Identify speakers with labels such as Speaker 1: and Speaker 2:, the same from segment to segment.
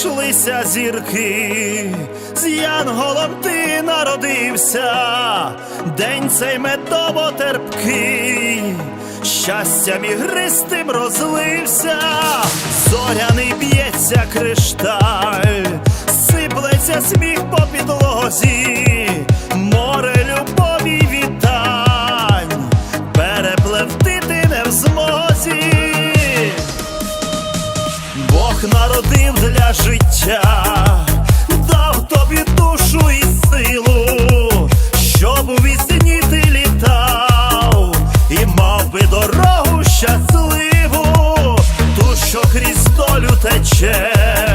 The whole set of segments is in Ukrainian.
Speaker 1: зійшлися зірки, з янголом ти народився, день цей медово терпкий, щастям ігристим розлився, зоряний б'ється кришталь, сиплеться сміх по підлозі, море Бог народив для життя, дав тобі душу і силу, щоб у вісні ти літав, і мав би дорогу щасливу, ту, що крізь долю тече.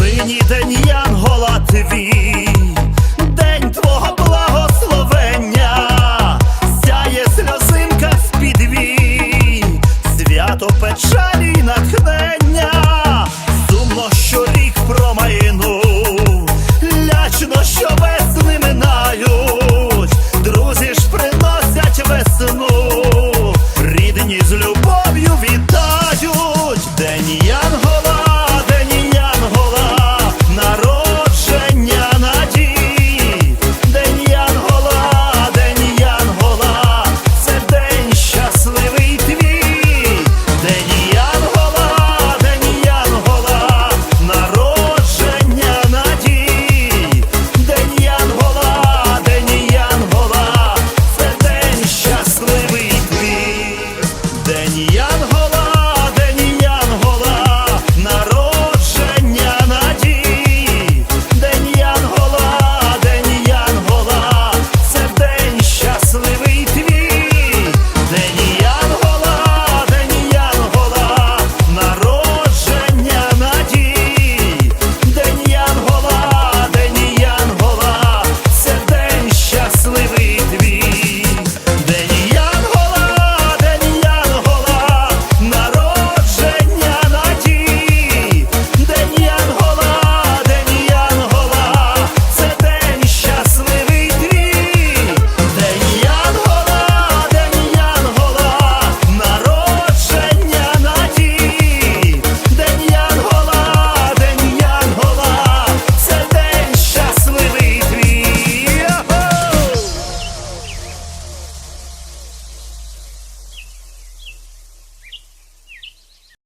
Speaker 1: Нині день Янгола твій